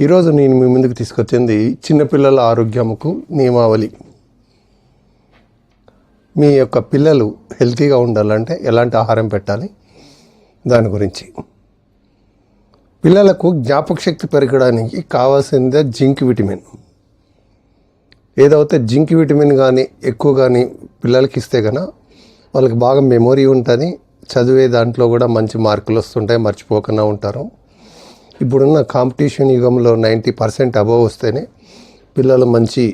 ఈరోజు నేను మీ ముందుకు తీసుకొచ్చింది చిన్నపిల్లల ఆరోగ్యముకు నియమావళి. మీ యొక్క పిల్లలు హెల్తీగా ఉండాలంటే ఎలాంటి ఆహారం పెట్టాలి? దాని గురించి. పిల్లలకు జ్ఞాపక శక్తి పెరగడానికి కావాల్సిందే జింక్ విటమిన్. ఏదైతే జింక్ విటమిన్ కానీ ఎక్కువ కానీ పిల్లలకి ఇస్తే కనుక వాళ్ళకి బాగా మెమొరీ ఉంటుంది. చదివే దాంట్లో కూడా మంచి మార్కులు వస్తుంటాయి. మర్చిపోకుండా ఉంటారు. ఇప్పుడున్న కాంపిటీషన్ యుగంలో నైంటీ పర్సెంట్ అబవ్ వస్తేనే పిల్లలు మంచి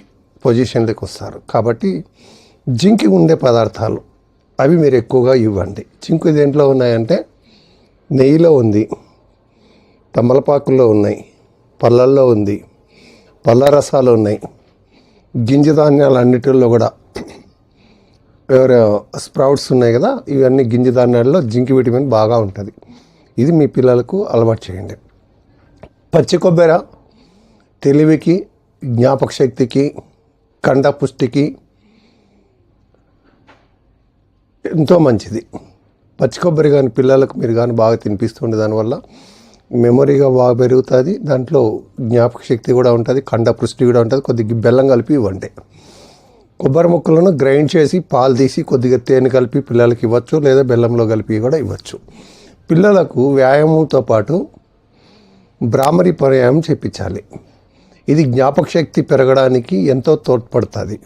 పొజిషన్లకు వస్తారు. కాబట్టి జింకి ఉండే పదార్థాలు అవి మీరు ఎక్కువగా ఇవ్వండి. జింకు దేంట్లో ఉన్నాయంటే నెయ్యిలో ఉంది తమలపాకుల్లో ఉన్నాయి పళ్ళల్లో ఉంది పళ్ళ రసాలు ఉన్నాయి గింజ ధాన్యాలు అన్నిటిల్లో కూడా ఎవరు స్ప్రౌట్స్ ఉన్నాయి కదా ఇవన్నీ గింజ ధాన్యాల్లో జింక్ విటమిన్ బాగా ఉంటుంది. ఇది మీ పిల్లలకు అలవాటు చేయండి. పచ్చి కొబ్బెర తెలివికి జ్ఞాపక శక్తికి కండ పుష్టికి ఎంతో మంచిది. పచ్చి కొబ్బరి కానీ పిల్లలకు మీరు కానీ బాగా తినిపిస్తుండే దానివల్ల మెమొరీగా బాగా పెరుగుతుంది. దాంట్లో జ్ఞాపక శక్తి కూడా ఉంటుంది కండ పుష్టి కూడా ఉంటుంది కొద్దిగా బెల్లం కలిపి ఇవ్వండి. కొబ్బరి ముక్కలను గ్రైండ్ చేసి పాలు తీసి కొద్దిగా తేనె కలిపి పిల్లలకి ఇవ్వచ్చు లేదా బెల్లంలో కలిపి కూడా ఇవ్వచ్చు. పిల్లలకు వ్యాయామంతో పాటు భ్రామరి పర్యాయం చెప్పించాలి ఇది జ్ఞాపక శక్తి పెరగడానికి ఎంతో తోడ్పడుతుంది.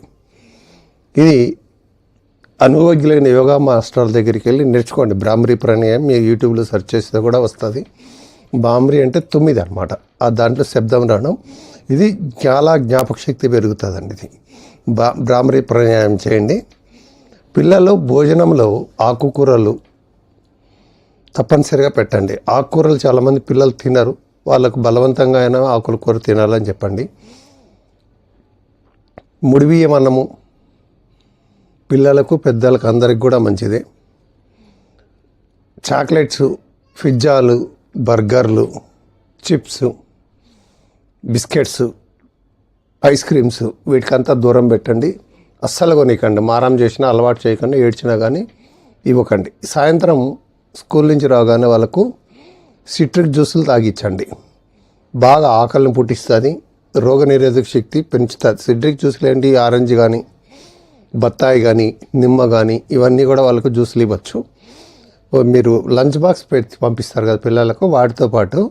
ఇది అనుభవజ్ఞులైన యోగా మాస్టర్ల దగ్గరికి వెళ్ళి నేర్చుకోండి. బ్రాహ్మరీ ప్రాణాయామం మీ యూట్యూబ్లో సెర్చ్ చేస్తే కూడా వస్తుంది. బామ్రి అంటే తొమ్మిది అనమాట ఆ దాంట్లో శబ్దం రావడం. ఇది చాలా జ్ఞాపక శక్తి పెరుగుతుందండి ఇది. బా బ్రాహ్మరి ప్రాణాయామం చేయండి. పిల్లలు భోజనంలో ఆకుకూరలు తప్పనిసరిగా పెట్టండి. ఆకుకూరలు చాలామంది పిల్లలు తినరు. వాళ్ళకు బలవంతంగా అయినా ఆకులు కూర తినాలని చెప్పండి. ముడిబియ్యం అన్నము పిల్లలకు పెద్దలకు అందరికి కూడా మంచిదే. చాక్లెట్స్ పిజ్జాలు బర్గర్లు చిప్స్ బిస్కెట్స్ ఐస్ క్రీమ్స్ వీటికంతా దూరం పెట్టండి. అస్సలు కొనికండి మారం చేసినా అలవాటు చేయకుండా ఏడ్చినా కానీ ఇవ్వకండి. సాయంత్రం స్కూల్ నుంచి రాగానే వాళ్ళకు సిట్రిక్ జ్యూసులు తాగించండి బాగా ఆకలిని పుట్టిస్తుంది రోగనిరోధక శక్తి పెంచుతుంది. సిట్రిక్ జ్యూసులు ఏంటి? ఆరెంజ్ కానీ బత్తాయి కానీ నిమ్మ కానీ ఇవన్నీ కూడా వాళ్ళకు జ్యూసులు ఇవ్వచ్చు. మీరు లంచ్ బాక్స్ పెట్టి పంపిస్తారు కదా పిల్లలకు వాటితో పాటు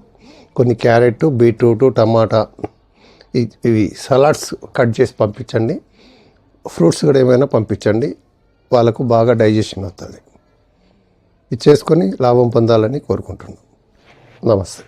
కొన్ని క్యారెట్ బీట్రూట్ టమాటా ఇవి సలాడ్స్ కట్ చేసి పంపించండి. ఫ్రూట్స్ కూడా ఏమైనా పంపించండి. వాళ్ళకు బాగా డైజెషన్ అవుతుంది. ఇది చేసుకొని లాభం పొందాలని కోరుకుంటున్నాను నమస్తే.